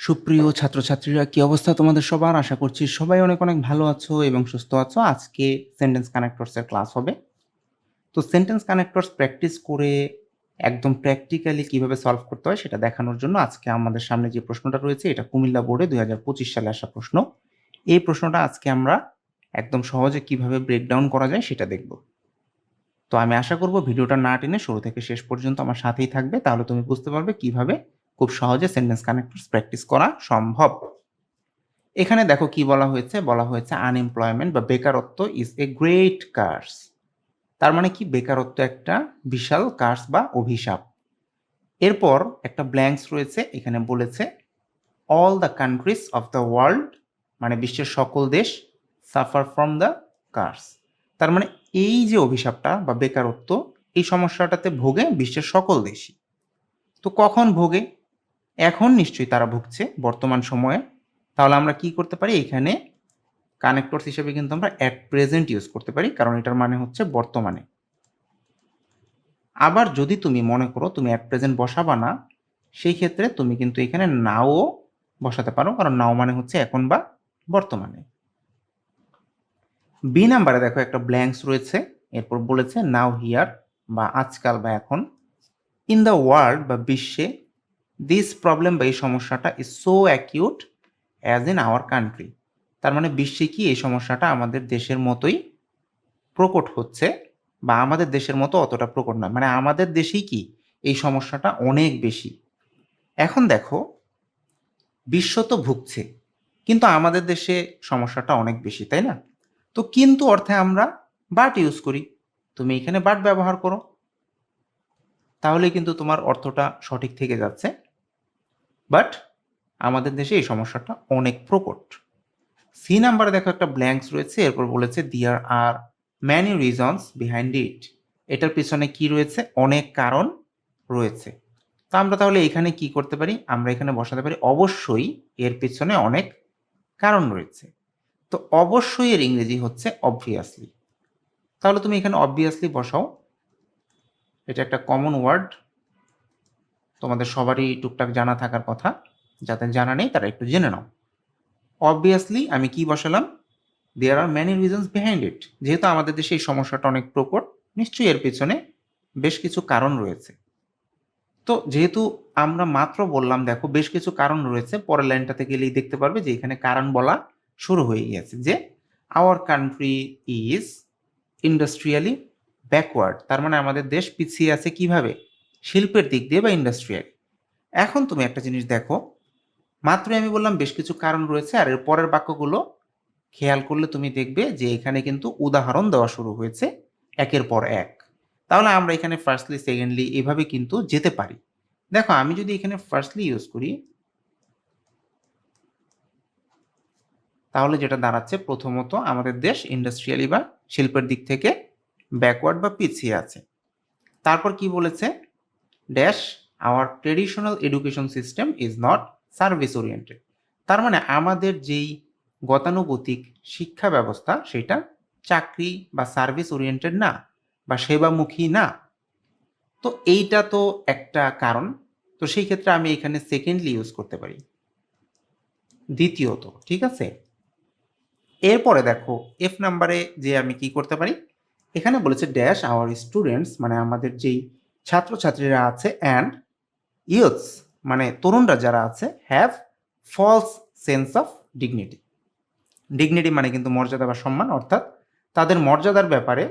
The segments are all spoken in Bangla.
সুপ্রিয় ছাত্রছাত্রীরা, কি অবস্থা তোমাদের সবার? আশা করছি সবাই অনেক অনেক ভালো আছো এবং সুস্থ আছো। আজকে সেন্টেন্স কানেক্টরসের ক্লাস হবে। তো সেন্টেন্স কানেক্টরস প্র্যাকটিস করে একদম প্র্যাকটিক্যালি কীভাবে সলভ করতে হয় সেটা দেখানোর জন্য আজকে আমাদের সামনে যে প্রশ্নটা রয়েছে, এটা কুমিল্লা বোর্ডে দু হাজার পঁচিশ সালে আসা প্রশ্ন। এই প্রশ্নটা আজকে আমরা একদম সহজে কীভাবে ব্রেকডাউন করা যায় সেটা দেখব। তো আমি আশা করব ভিডিওটা না টেনে শুরু থেকে শেষ পর্যন্ত আমার সাথেই থাকবে। তাহলে তুমি বুঝতে পারবে কীভাবে খুব সহজে সেন্টেন্স কানেক্টরস প্র্যাকটিস করা সম্ভব। এখানে দেখো কি বলা হয়েছে? বলা হয়েছে আনএমপ্লয়মেন্ট বা বেকারত্ব ইজ এ গ্রেট কার্স তার মানে কি? বেকারত্ব একটা বিশাল কার্স বা অভিশাপ। এরপর একটা ব্ল্যাঙ্কস রয়েছে, এখানে বলেছে all the countries of the world মানে বিশ্বের সকল দেশ সাফার ফ্রম দ্য কার্স তার মানে এই যে অভিশাপটা বা বেকারত্ব, এই সমস্যাটাতে ভোগে বিশ্বের সকল দেশই। তো কখন ভোগে? এখন নিশ্চয়ই তারা ভুগছে বর্তমান সময়ে। তাহলে আমরা কি করতে পারি? এখানে কানেক্টরস হিসেবে কিন্তু আমরা অ্যাট প্রেজেন্ট ইউজ করতে পারি, কারণ এটার মানে হচ্ছে বর্তমানে। আবার যদি তুমি মনে করো তুমি অ্যাট প্রেজেন্ট বসাবা না, সেই ক্ষেত্রে তুমি কিন্তু এখানে নাও বসাতে পারো, কারণ নাও মানে হচ্ছে এখন বা বর্তমানে। বি নাম্বারে দেখো একটা ব্ল্যাঙ্কস রয়েছে, এরপর বলেছে নাও হিয়ার বা আজকাল বা এখন। ইন দ্য ওয়ার্ল্ড বা বিশ্বে দিস প্রবলেম বা এই সমস্যাটা is so acute as in our country তার মানে বিশ্বে কি এই সমস্যাটা আমাদের দেশের মতোই প্রকট হচ্ছে বা আমাদের দেশের মতো অতটা প্রকট নয়। মানে আমাদের দেশেই কি এই সমস্যাটা অনেক বেশি। এখন দেখো, বিশ্ব তো ভুগছে, কিন্তু আমাদের দেশে সমস্যাটা অনেক বেশি, তাই না? তো কিন্তু অর্থে আমরা বাট ইউজ করি। তুমি এখানে বাট ব্যবহার করো। তাহলে কিন্তু তোমার অর্থটা সঠিক থেকে যাচ্ছে। বাট আমাদের দেশে এই সমস্যাটা অনেক প্রকট। সি নাম্বারে দেখো একটা ব্ল্যাঙ্কস রয়েছে, এরপর বলেছে there are many reasons behind it এটার পিছনে কি রয়েছে? অনেক কারণ রয়েছে। তো আমরা তাহলে এখানে কি করতে পারি? আমরা এখানে বসাতে পারি, অবশ্যই এর পিছনে অনেক কারণ রয়েছে। তো অবশ্যই এর ইংরেজি হচ্ছে অবভিয়াসলি তাহলে তুমি এখানে অবভিয়াসলি বসাও। এটা একটা কমন ওয়ার্ড তোমাদের সবারই টুকটাক জানা থাকার কথা। যাদের জানা নেই, তারা একটু জেনে নাও। অবভিয়াসলি আমি কি বসালাম? There are many reasons behind it যেহেতু আমাদের দেশে এই সমস্যাটা অনেক প্রকট, নিশ্চয়ই এর পেছনে বেশ কিছু কারণ রয়েছে। তো যেহেতু আমরা মাত্র বললাম, দেখো, বেশ কিছু কারণ রয়েছে, পরের লাইনটাতে গেলেই দেখতে পারবে যে এখানে কারণ বলা শুরু হয়ে গিয়েছে যে our country is industrially backward তার মানে আমাদের দেশ পিছিয়ে আছে কীভাবে? শিল্পের দিক দিয়ে বা ইন্ডাস্ট্রিয়াল এখন তুমি একটা জিনিস দেখো, মাত্রই আমি বললাম বেশ কিছু কারণ রয়েছে আর এর পরের বাক্যগুলো খেয়াল করলে তুমি দেখবে যে এখানে কিন্তু উদাহরণ দেওয়া শুরু হয়েছে একের পর এক। তাহলে আমরা এখানে ফার্স্টলি সেকেন্ডলি এভাবে কিন্তু যেতে পারি। দেখো, আমি যদি এখানে ফার্স্টলি ইউজ করি, তাহলে যেটা দাঁড়াচ্ছে প্রথমত আমাদের দেশ ইন্ডাস্ট্রিয়ালি বা শিল্পের দিক থেকে ব্যাকওয়ার্ড বা পিছিয়ে আছে। তারপর কি বলেছে? Dash our traditional education system is not service oriented তার মানে আমাদের যেই গতানুগতিক শিক্ষা ব্যবস্থা, সেটা চাকরি বা সার্ভিস ওরিয়েন্টেড না বা সেবামুখী না। তো এইটা তো একটা কারণ। তো সেই ক্ষেত্রে আমি এখানে সেকেন্ডলি ইউজ করতে পারি। দ্বিতীয়ত, ঠিক আছে? এরপরে দেখো এফ নাম্বারে যে আমি কি করতে পারি? এখানে বলেছে ড্যাশ আওয়ার স্টুডেন্টস মানে আমাদের যেই ছাত্রছাত্রীরা আছে অ্যান্ড ইয়ুথস মানে তরুণরা যারা আছে have false sense of dignity dignity মানে কিন্তু মর্যাদা বা সম্মান, অর্থাৎ তাদের মর্যাদার ব্যাপারে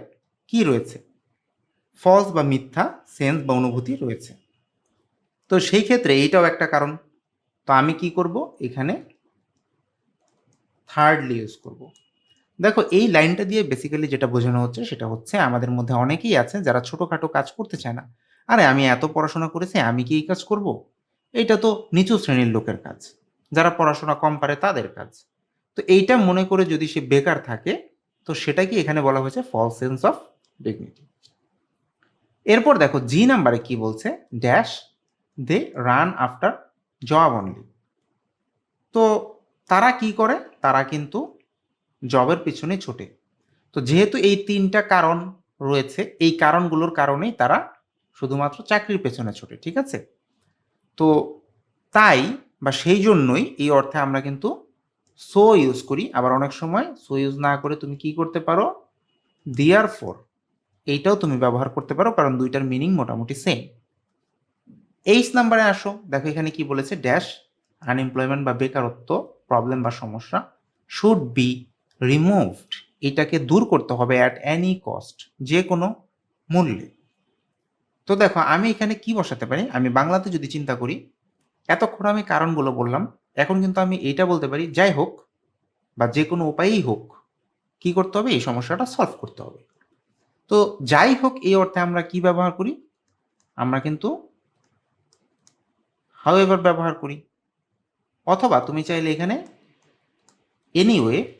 কি রয়েছে? ফলস বা মিথ্যা সেন্স বা অনুভূতি রয়েছে। তো সেই ক্ষেত্রে এইটাও একটা কারণ। তো আমি কি করব? এখানে থার্ডলি ইউজ করব। দেখো, এই লাইনটা দিয়ে বেসিক্যালি যেটা বোঝানো হচ্ছে সেটা হচ্ছে আমাদের মধ্যে অনেকেই আছে যারা ছোটোখাটো কাজ করতে চায় না। আরে, আমি এত পড়াশোনা করেছি, আমি কি এই কাজ করব? এইটা তো নিচু শ্রেণির লোকের কাজ। যারা পড়াশোনা কম পারে তাদের কাজ। তো এইটা মনে করে যদি সে বেকার থাকে, তো সেটা কি এখানে বলা হয়েছে ফল সেন্স অফ ডিগনিটি এরপর দেখো জি নাম্বারে কি বলছে? Dash they run after job only তো তারা কি করে? তারা কিন্তু জবের পিছনে ছোটে। তো যেহেতু এই তিনটা কারণ রয়েছে, এই কারণগুলোর কারণেই তারা শুধুমাত্র চাকরির পেছনে ছোটে, ঠিক আছে? তো তাই বা সেই জন্যই এই অর্থে আমরা কিন্তু সো ইউজ করি। আবার অনেক সময় সো ইউজ না করে তুমি কি করতে পারো? দিয়ার ফোর এইটাও তুমি ব্যবহার করতে পারো, কারণ দুইটার মিনিং মোটামুটি সেম এইচ নাম্বারে আসো, দেখো এখানে কি বলেছে ড্যাশ আনএমপ্লয়মেন্ট বা বেকারত্ব প্রবলেম বা সমস্যা শুড বি রিমুভড এটাকে দূর করতে হবে অ্যাট অ্যানি কস্ট যে কোনো মূল্যে। তো দেখো, আমি এখানে কি বসাতে পারি? আমি বাংলাতে যদি চিন্তা করি, এতক্ষণ আমি কারণগুলো বললাম, এখন কিন্তু আমি এইটা বলতে পারি, যাই হোক, বা যে কোনো উপায়েই হোক, কি করতে হবে? এই সমস্যাটা সলভ করতে হবে। তো যাই হোক, এই অর্থে আমরা কি ব্যবহার করি? আমরা কিন্তু হাউ ব্যবহার করি। অথবা তুমি চাইলে এখানে এনিওয়ে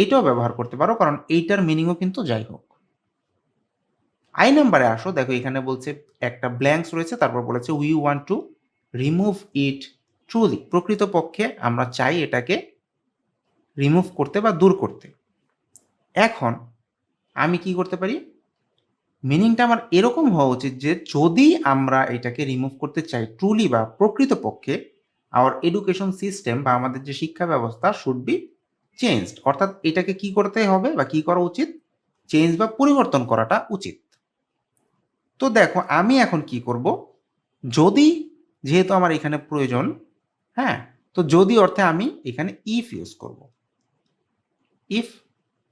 এইটাও ব্যবহার করতে পারো, কারণ এইটার মিনিংও কিন্তু যাই হোক আই নাম্বারে আসো, দেখো এখানে বলছে একটা ব্ল্যাঙ্কস রয়েছে, তারপর বলেছে we want to remove it truly প্রকৃতপক্ষে আমরা চাই এটাকে রিমুভ করতে বা দূর করতে। এখন আমি কি করতে পারি? মিনিংটা আমার এরকম হওয়া উচিত যে যদি আমরা এটাকে রিমুভ করতে চাই ট্রুলি বা প্রকৃতপক্ষে আওয়ার এডুকেশন সিস্টেম বা আমাদের যে শিক্ষা ব্যবস্থা শুড বি চেঞ্জড অর্থাৎ এটাকে কি করতে হবে বা কি করা উচিত? চেঞ্জ বা পরিবর্তন করাটা উচিত। তো দেখো, আমি এখন কি করব? যদি, যেহেতু আমার এখানে প্রয়োজন হ্যাঁ তো যদি অর্থে আমি এখানে ইফ ইউজ করব। ইফ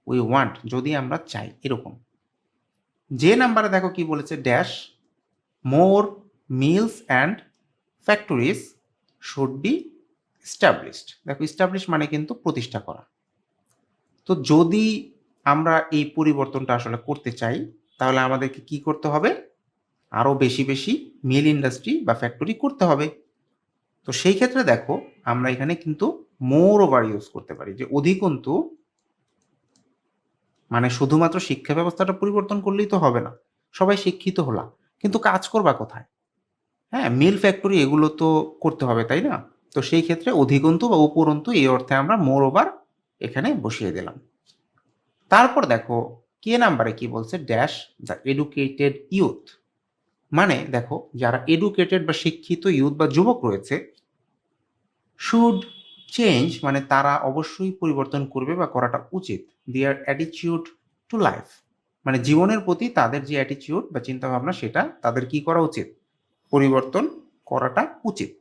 উই ওয়ান্ট যদি আমরা চাই, এরকম। যে নাম্বারে দেখো কি বলেছে dash more mills and factories should be established দেখো স্টাবলিশ মানে কিন্তু প্রতিষ্ঠা করা। তো যদি আমরা এই পরিবর্তনটা আসলে করতে চাই, তাহলে আমাদেরকে কি করতে হবে? আরও বেশি বেশি মিল ইন্ডাস্ট্রি বা ফ্যাক্টরি করতে হবে। তো সেই ক্ষেত্রে দেখো, আমরা এখানে কিন্তু মোর ওভার ইউজ করতে পারি। যে অধিকন্তু মানে শুধুমাত্র শিক্ষা ব্যবস্থাটা পরিবর্তন করলেই তো হবে না। সবাই শিক্ষিত হলাম কিন্তু কাজ করবা কোথায়? হ্যাঁ মিল ফ্যাক্টরি এগুলো তো করতে হবে, তাই না? তো সেই ক্ষেত্রে অধিকন্তু বা উপরন্তু এই অর্থে আমরা মোর ওভার এখানে বসিয়ে দিলাম। তারপর দেখো, কে নাম্বারে কি বলছে? ড্যাশ দ্য এডুকেটেড ইউথ মানে দেখো, যারা এডুকেটেড বা শিক্ষিত ইউথ বা যুবক রয়েছে শুড চেঞ্জ মানে তারা অবশ্যই পরিবর্তন করবে বা করাটা উচিত। দিয়ার অ্যাটিচিউড টু লাইফ মানে জীবনের প্রতি তাদের যে অ্যাটিচিউড বা চিন্তাভাবনা, সেটা তাদের কি করা উচিত? পরিবর্তন করাটা উচিত।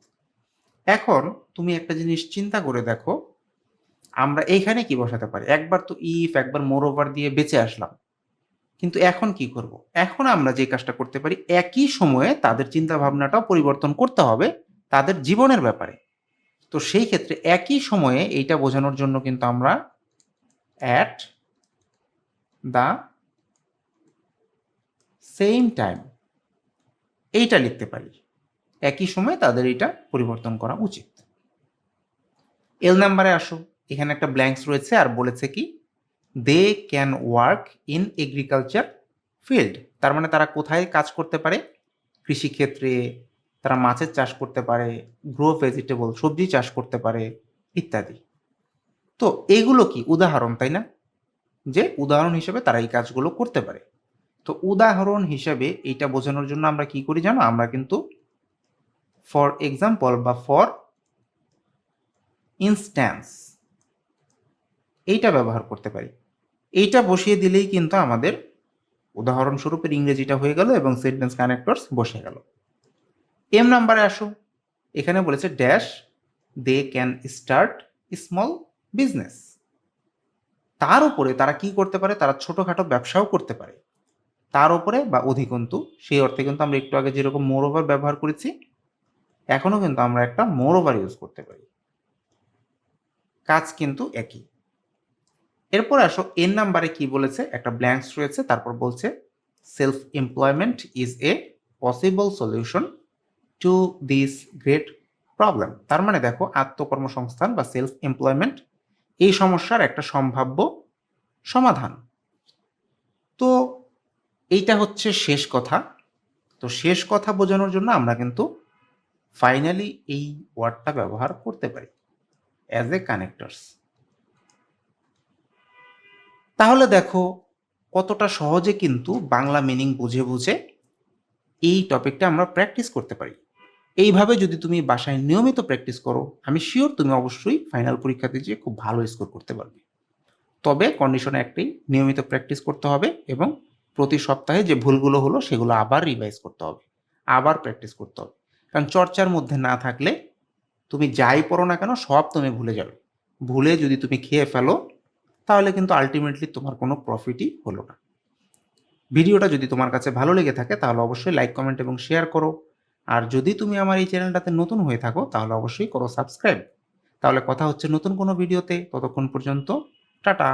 এখন তুমি একটা জিনিস চিন্তা করে দেখো আমরা এইখানে কি বসাতে পারি? একবার তো ইফ একবার মোর ওভার দিয়ে বেঁচে আসলাম। কিন্তু এখন কি করব? এখন আমরা যে কাজটা করতে পারি, একই সময়ে তাদের চিন্তা ভাবনাটাও পরিবর্তন করতে হবে তাদের জীবনের ব্যাপারে। তো সেই ক্ষেত্রে একই সময়ে এইটা বোঝানোর জন্য কিন্তু আমরা অ্যাট দ্য সেম টাইম এইটা লিখতে পারি। একই সময়ে তাদের এটা পরিবর্তন করা উচিত। এল নাম্বারে আসো। এখানে একটা ব্ল্যাঙ্কস রয়েছে আর বলেছে কি they can work in agriculture field তার মানে তারা কোথায় কাজ করতে পারে? কৃষিক্ষেত্রে তারা মাছের চাষ করতে পারে গ্রো ভেজিটেবল সবজি চাষ করতে পারে, ইত্যাদি। তো এগুলো কি উদাহরণ, তাই না? যে উদাহরণ হিসেবে তারা এই কাজগুলো করতে পারে। তো উদাহরণ হিসেবে এইটা বোঝানোর জন্য আমরা কি করি জানো? আমরা কিন্তু ফর এক্সাম্পল বা ফর ইনস্ট্যান্স এইটা ব্যবহার করতে পারি। এইটা বসিয়ে দিলেই কিন্তু আমাদের উদাহরণস্বরূপের ইংরেজিটা হয়ে গেল এবং সেন্টেন্স কানেক্টরস বসে গেল। এম নাম্বারে আসো। এখানে বলেছে dash they can start small business তার উপরে তারা কি করতে পারে? তারা ছোটোখাটো ব্যবসাও করতে পারে। তার উপরে বা অধিকন্তু সেই অর্থে কিন্তু আমরা একটু আগে যেরকম মোর ওভার ব্যবহার করেছি এখনও কিন্তু আমরা একটা মোর ওভার ইউজ করতে পারি। কাজ কিন্তু একই। এরপর আসো এন নাম্বারে কি বলেছে? একটা ব্ল্যাঙ্কস রয়েছে, তারপর বলছে self employment is a possible solution to this great problem তার মানে দেখো, আত্মকর্মসংস্থান বা সেলফ এমপ্লয়মেন্ট এই সমস্যার একটা সম্ভাব্য সমাধান। তো এইটা হচ্ছে শেষ কথা। তো শেষ কথা বোঝানোর জন্য আমরা কিন্তু ফাইনালি এই ওয়ার্ডটা ব্যবহার করতে পারি। অ্যাজ এ কানেক্টার্স তাহলে দেখো কতটা সহজে কিন্তু বাংলা মিনিং বুঝে বুঝে এই টপিকটা আমরা প্র্যাকটিস করতে পারি। এইভাবে যদি তুমি বাসায় নিয়মিত প্র্যাকটিস করো, আমি শিওর তুমি অবশ্যই ফাইনাল পরীক্ষাতে যেয়ে খুব ভালো স্কোর করতে পারবে। তবে কন্ডিশনে একটাই, নিয়মিত প্র্যাকটিস করতে হবে এবং প্রতি সপ্তাহে যে ভুলগুলো হলো সেগুলো আবার রিভাইজ করতে হবে, আবার প্র্যাকটিস করতে হবে। কারণ চর্চার মধ্যে না থাকলে তুমি যাই পড়ো না কেন সব তুমি ভুলে যাবে। ভুলে যদি তুমি খেয়ে ফেলো তাহলে কিন্তু আলটিমেটলি তোমার কোনো প্রফিটই হলো না। ভিডিওটা যদি তোমার কাছে ভালো লেগে থাকে, তাহলে অবশ্যই লাইক কমেন্ট এবং শেয়ার করো। আর যদি তুমি আমার এই চ্যানেলটাতে নতুন হয়ে থাকো, তাহলে অবশ্যই করো সাবস্ক্রাইব তাহলে কথা হচ্ছে নতুন কোনো ভিডিওতে। ততক্ষণ পর্যন্ত, টাটা!